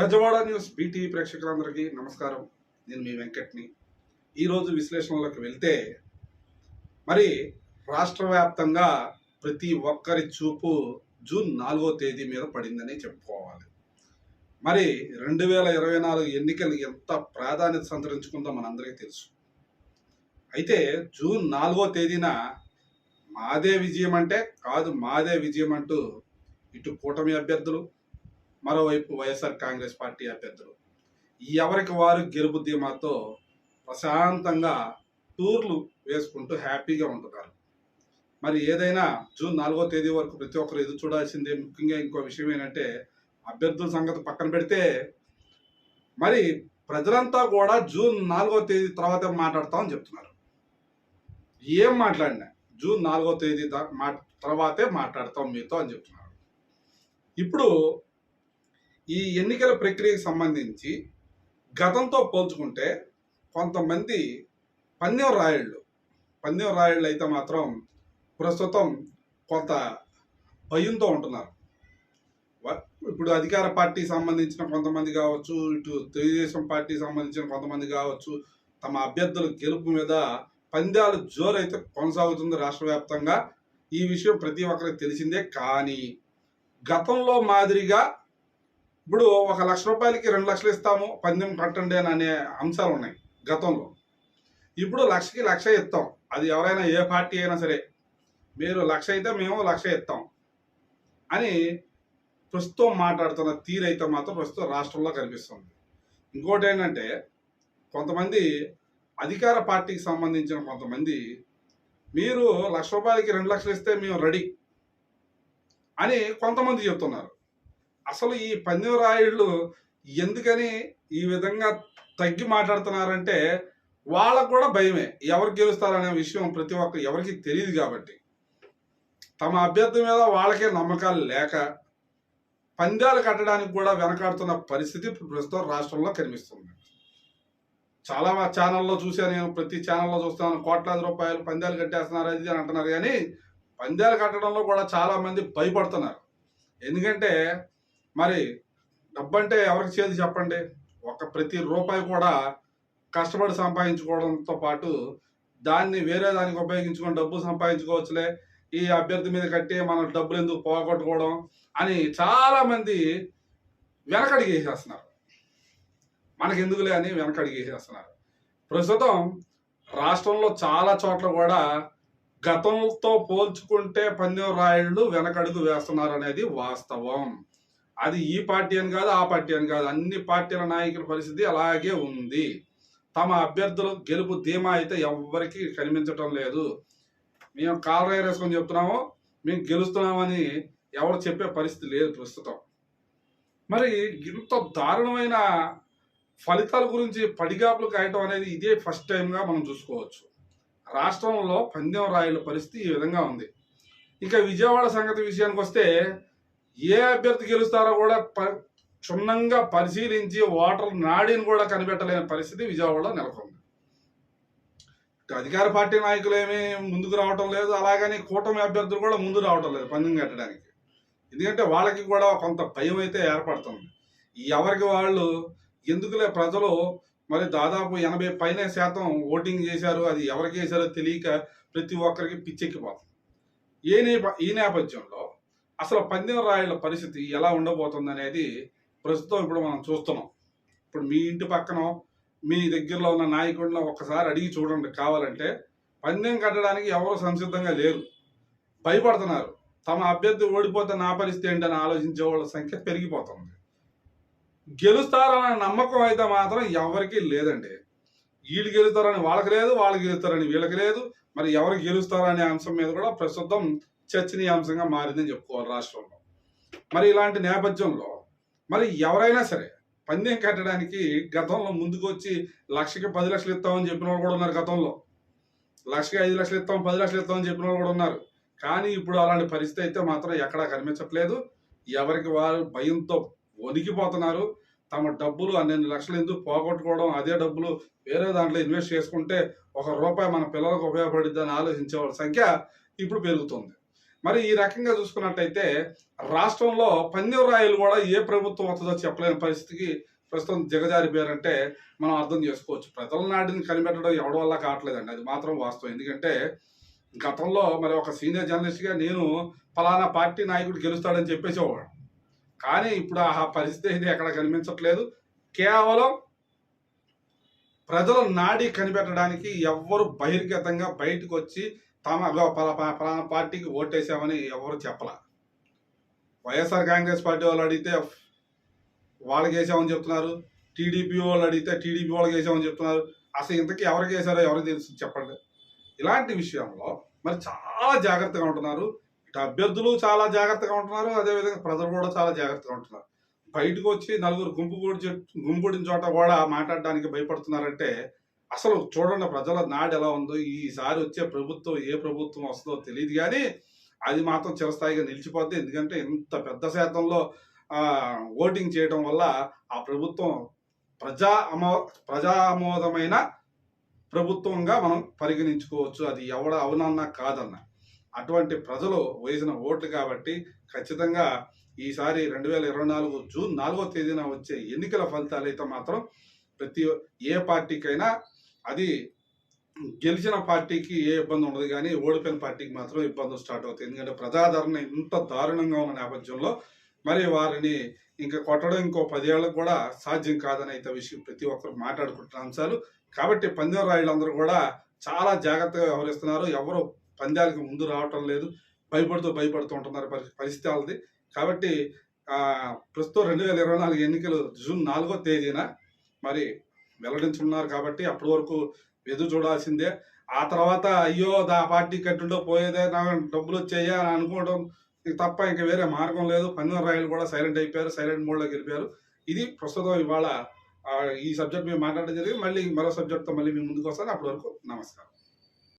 పెద్దవాడ news BTV ప్రేక్షకులందరికీ నమస్కారం. నేను మీ వెంకట్ని. ఈరోజు విశ్లేషణలోకి వెళ్తే మరి రాష్ట్ర వ్యాప్తంగా ప్రతి ఒక్కరి చూపు జూన్ నాలుగో తేదీ మీద పడిందని చెప్పుకోవాలి. మరి రెండు వేల ఇరవై నాలుగు ఎన్నికలు ఎంత ప్రాధాన్యత సంతరించుకుందో మనందరికీ తెలుసు. అయితే జూన్ నాలుగో తేదీన మాదే విజయం అంటే కాదు మాదే విజయం అంటూ ఇటు కూటమి అభ్యర్థులు మరోవైపు వైఎస్ఆర్ కాంగ్రెస్ పార్టీ అభ్యర్థులు. ఎవరికి వారు గెలుపు ధీమాతో ప్రశాంతంగా టూర్లు వేసుకుంటూ హ్యాపీగా ఉంటున్నారు. మరి ఏదైనా జూన్ నాలుగో తేదీ వరకు ప్రతి ఒక్కరు ఎదురు చూడాల్సిందే. ముఖ్యంగా ఇంకో విషయం ఏంటంటే అభ్యర్థుల సంగతి పక్కన పెడితే మరి ప్రజలంతా కూడా జూన్ నాలుగో తేదీ తర్వాత మాట్లాడతామని చెప్తున్నారు. ఏం మాట్లాడినా జూన్ నాలుగో తేదీ మా తర్వాతే మాట్లాడతాం మీతో అని చెప్తున్నారు. ఇప్పుడు ఈ ఎన్నికల ప్రక్రియకు సంబంధించి గతంతో పోల్చుకుంటే కొంతమంది పన్నెం రాయళ్ళు పన్నెం రాయళ్ళు అయితే మాత్రం ప్రస్తుతం కొంత భయంతో ఉంటున్నారు. ఇప్పుడు అధికార పార్టీ సంబంధించిన కొంతమంది కావచ్చు ఇటు తెలుగుదేశం పార్టీ సంబంధించిన కొంతమంది కావచ్చు తమ అభ్యర్థుల గెలుపు మీద పందాలు జోరైతే కొనసాగుతుంది రాష్ట్ర వ్యాప్తంగా. ఈ విషయం ప్రతి ఒక్కరికి తెలిసిందే. కానీ గతంలో మాదిరిగా ఇప్పుడు ఒక లక్ష రూపాయలకి రెండు లక్షలు ఇస్తాము పందెం కట్టండి అని అనే అంశాలు ఉన్నాయి గతంలో. ఇప్పుడు లక్షకి లక్ష ఇస్తాం. అది ఎవరైనా ఏ పార్టీ అయినా సరే. మీరు లక్ష అయితే మేము లక్ష ఇస్తాం అని ప్రస్తుతం మాట్లాడుతున్న తీరైతే మాత్రం ప్రస్తుతం రాష్ట్రంలో కనిపిస్తుంది. ఇంకోటి ఏంటంటే కొంతమంది అధికార పార్టీకి సంబంధించిన కొంతమంది మీరు లక్ష రూపాయలకి రెండు లక్షలు ఇస్తే మేము రెడీ అని కొంతమంది చెప్తున్నారు. అసలు ఈ పందెం ఎందుకని ఈ విధంగా తగ్గి మాట్లాడుతున్నారంటే వాళ్ళకు కూడా భయమే. ఎవరు గెలుస్తారనే విషయం ప్రతి ఒక్క ఎవరికి తెలియదు కాబట్టి. తమ అభ్యర్థి మీద వాళ్ళకే నమ్మకాలు లేక పందాలు కట్టడానికి కూడా వెనకాడుతున్న పరిస్థితి ప్రస్తుతం రాష్ట్రంలో కనిపిస్తుంది. చాలా ఛానల్లో చూశాను నేను ప్రతి ఛానల్లో చూస్తాను కోట్లాది రూపాయలు పందాలు కట్టేస్తున్నారు అది అని అంటున్నారు. కానీ పందాలు కట్టడంలో కూడా చాలామంది భయపడుతున్నారు. ఎందుకంటే మరి డబ్బు అంటే ఎవరికి చేతి చెప్పండి? ఒక ప్రతి రూపాయి కూడా కష్టపడి సంపాదించుకోవడంతో పాటు దాన్ని వేరే దానికి ఉపయోగించుకొని డబ్బు సంపాదించుకోవచ్చులే. ఈ అభ్యర్థి మీద కట్టి మన డబ్బులు ఎందుకు పోగొట్టుకోవడం అని చాలా మంది వేసేస్తున్నారు మనకి ఎందుకులే అని వెనకడిగి వేసేస్తున్నారు ప్రస్తుతం రాష్ట్రంలో చాలా చోట్ల కూడా గతంతో పోల్చుకుంటే పందెం రాయుళ్ళు వెనకడుగు వేస్తున్నారు అనేది వాస్తవం. అది ఈ పార్టీ అని కాదు ఆ పార్టీ అని కాదు. అన్ని పార్టీల నాయకుల పరిస్థితి అలాగే ఉంది. తమ అభ్యర్థులు గెలుపు ధీమా అయితే ఎవ్వరికీ కనిపించటం లేదు. మేము కాలరా వేసుకొని చెప్తున్నాము మేము గెలుస్తున్నామని ఎవరు చెప్పే పరిస్థితి లేదు ప్రస్తుతం. మరి ఇంత దారుణమైన ఫలితాల గురించి పడిగాపులు కాయటం అనేది ఇదే ఫస్ట్ టైంగా మనం చూసుకోవచ్చు. రాష్ట్రంలో పందెం రాయుల పరిస్థితి ఈ విధంగా ఉంది. ఇక విజయవాడ సంగతి విషయానికి వస్తే ఏ అభ్యర్థి గెలుస్తారో కూడా క్షుణ్ణంగా పరిశీలించి ఓటర్ నాడిని కూడా కనిపెట్టలేని పరిస్థితి విజయవాడలో నెలకొంది. అధికార పార్టీ నాయకులు ఏమీ ముందుకు రావటం లేదు అలాగని కూటమి అభ్యర్థులు కూడా ముందు రావటం లేదు పందెం కట్టడానికి. ఎందుకంటే వాళ్ళకి కూడా కొంత భయం అయితే ఏర్పడుతుంది. ఎవరికి వాళ్ళు ఎందుకులే ప్రజలు మరి దాదాపు ఎనభై పైన శాతం ఓటింగ్ చేశారు అది ఎవరికి చేశారో తెలియక ప్రతి ఒక్కరికి పిచ్చెక్కిపోతుంది. ఏ నేప ఈ నేపథ్యంలో అసలు పందెం రాయల పరిస్థితి ఎలా ఉండబోతుంది అనేది ప్రస్తుతం ఇప్పుడు మనం చూస్తున్నాం. ఇప్పుడు మీ ఇంటి పక్కన మీ దగ్గరలో ఉన్న నాయకుడిని ఒక్కసారి అడిగి చూడండి. కావాలంటే పందెం కట్టడానికి ఎవరు సంసిద్ధంగా లేరు. భయపడుతున్నారు. తమ అభ్యర్థి ఓడిపోతే నా పరిస్థితి ఏంటని ఆలోచించే వాళ్ళ సంఖ్య పెరిగిపోతుంది. గెలుస్తారన్న నమ్మకం అయితే మాత్రం ఎవరికీ లేదండి. వీళ్ళు గెలుస్తారని వాళ్ళకి లేదు వాళ్ళు గెలుస్తారని వీళ్ళకి లేదు. మరి ఎవరు గెలుస్తారనే అంశం మీద కూడా ప్రస్తుతం చర్చనీయాంశంగా మారిందని చెప్పుకోవాలి రాష్ట్రంలో. మరి ఇలాంటి నేపథ్యంలో మరి ఎవరైనా సరే పందెం కట్టడానికి గతంలో ముందుకు వచ్చి లక్షకి పది లక్షలు ఇస్తామని చెప్పిన వాళ్ళు కూడా ఉన్నారు గతంలో. లక్షకి ఐదు లక్షలు ఇస్తాం పది లక్షలు ఇస్తామని చెప్పిన వాళ్ళు కూడా ఉన్నారు. కానీ ఇప్పుడు అలాంటి పరిస్థితి అయితే మాత్రం ఎక్కడా కనిపించట్లేదు. ఎవరికి వారు భయంతో వణికిపోతున్నారు. తమ డబ్బులు అన్నెన్ని లక్షలు ఎందుకు పోగొట్టుకోవడం అదే డబ్బులు వేరే దాంట్లో ఇన్వెస్ట్ చేసుకుంటే ఒక రూపాయి మన పిల్లలకు ఉపయోగపడిద్దని ఆలోచించే వాళ్ళ సంఖ్య ఇప్పుడు పెరుగుతుంది. మరి ఈ రకంగా చూసుకున్నట్టయితే రాష్ట్రంలో పందెం రాయలు కూడా ఏ ప్రభుత్వం వస్తుందో చెప్పలేని పరిస్థితికి ప్రస్తుతం దిగజారిపోయారంటే మనం అర్థం చేసుకోవచ్చు. ప్రజల నాటిని కనిపెట్టడం ఎవరి వల్ల కావట్లేదండి. అది మాత్రం వాస్తవం. ఎందుకంటే గతంలో మరి ఒక సీనియర్ జర్నలిస్ట్గా నేను ఫలానా పార్టీ నాయకుడు గెలుస్తాడని చెప్పేసేవాడు. కానీ ఇప్పుడు ఆ పరిస్థితి అయితే ఎక్కడ కనిపించట్లేదు. కేవలం ప్రజల నాడి కనిపెట్టడానికి ఎవ్వరు బహిర్గతంగా బయటకు వచ్చి తమ అగో పలానా పార్టీకి ఓటేసామని ఎవరు చెప్పలా? వైఎస్ఆర్ కాంగ్రెస్ పార్టీ వాళ్ళు అడిగితే వాళ్ళకి వేసామని చెప్తున్నారు. టీడీపీ వాళ్ళు అడిగితే టీడీపీ వాళ్ళకి వేసామని చెప్తున్నారు. అసలు ఇంతకీ ఎవరికి వేసారో ఎవరికి తెలుసు చెప్పండి. ఇలాంటి విషయంలో మరి చాలా జాగ్రత్తగా ఉంటున్నారు. ఇటు అభ్యర్థులు చాలా జాగ్రత్తగా ఉంటున్నారు. అదేవిధంగా ప్రజలు కూడా చాలా జాగ్రత్తగా ఉంటున్నారు. బయటకు వచ్చి నలుగురు గుంపు కూడి గుంపుడిన చోట కూడా మాట్లాడడానికి భయపడుతున్నారంటే అసలు చూడండి ప్రజల నాడు ఎలా ఉందో ఈసారి వచ్చే ప్రభుత్వం ఏ ప్రభుత్వం వస్తుందో తెలియదు కానీ అది మాత్రం చిరస్థాయిగా నిలిచిపోద్ది. ఎందుకంటే ఇంత పెద్ద శాతంలో ఓటింగ్ చేయడం వల్ల ఆ ప్రభుత్వం ప్రజా అమో ప్రజామోదమైన ప్రభుత్వంగా మనం పరిగణించుకోవచ్చు. అది ఎవడ అవునన్నా కాదన్నా. అటువంటి ప్రజలు వేసిన ఓట్లు కాబట్టి ఖచ్చితంగా ఈసారి రెండు వేల ఇరవై నాలుగు జూన్ నాలుగో తేదీన వచ్చే ఎన్నికల ఫలితాలు అయితే మాత్రం ప్రతి ఏ పార్టీకైనా అది గెలిచిన పార్టీకి ఏ ఇబ్బంది ఉండదు కానీ ఓడిపోయిన పార్టీకి మాత్రం ఇబ్బందులు స్టార్ట్ అవుతాయి ఎందుకంటే ప్రజాదరణ ఇంత దారుణంగా ఉన్న నేపథ్యంలో మరి వారిని ఇంకా కొట్టడం ఇంకో పదేళ్ళకు కూడా సాధ్యం కాదని అయితే విషయం ప్రతి ఒక్కరు మాట్లాడుకుంటున్న అంశాలు. కాబట్టి పందెం రాయులందరూ కూడా చాలా జాగ్రత్తగా వ్యవహరిస్తున్నారు. ఎవరు పందాలకు ముందు రావటం లేదు. భయపడుతూ భయపడుతూ ఉంటున్నారు పరి- పరిస్థితి వాళ్ళది. కాబట్టి ప్రస్తుతం రెండు వేల ఇరవై నాలుగు ఎన్నికలు జూన్ నాలుగో తేదీన మరి వెల్లడించున్నారు కాబట్టి అప్పటి వరకు ఎదురు చూడాల్సిందే. ఆ తర్వాత అయ్యో దా పార్టీ కట్టుండో పోయేదే నాకు డబ్బులు వచ్చాయా అని అనుకోవడం తప్ప ఇంకా వేరే మార్గం లేదు. పందెం రాయలు కూడా సైలెంట్ అయిపోయారు సైలెంట్ మోడ్లోకి వెళ్ళిపోయారు ఇది ప్రస్తుతం ఇవాళ ఈ సబ్జెక్ట్ మేము మాట్లాడడం జరిగింది. మళ్ళీ మరో సబ్జెక్ట్తో మళ్ళీ మీ ముందుకు వస్తాను. అప్పటి వరకు నమస్కారం.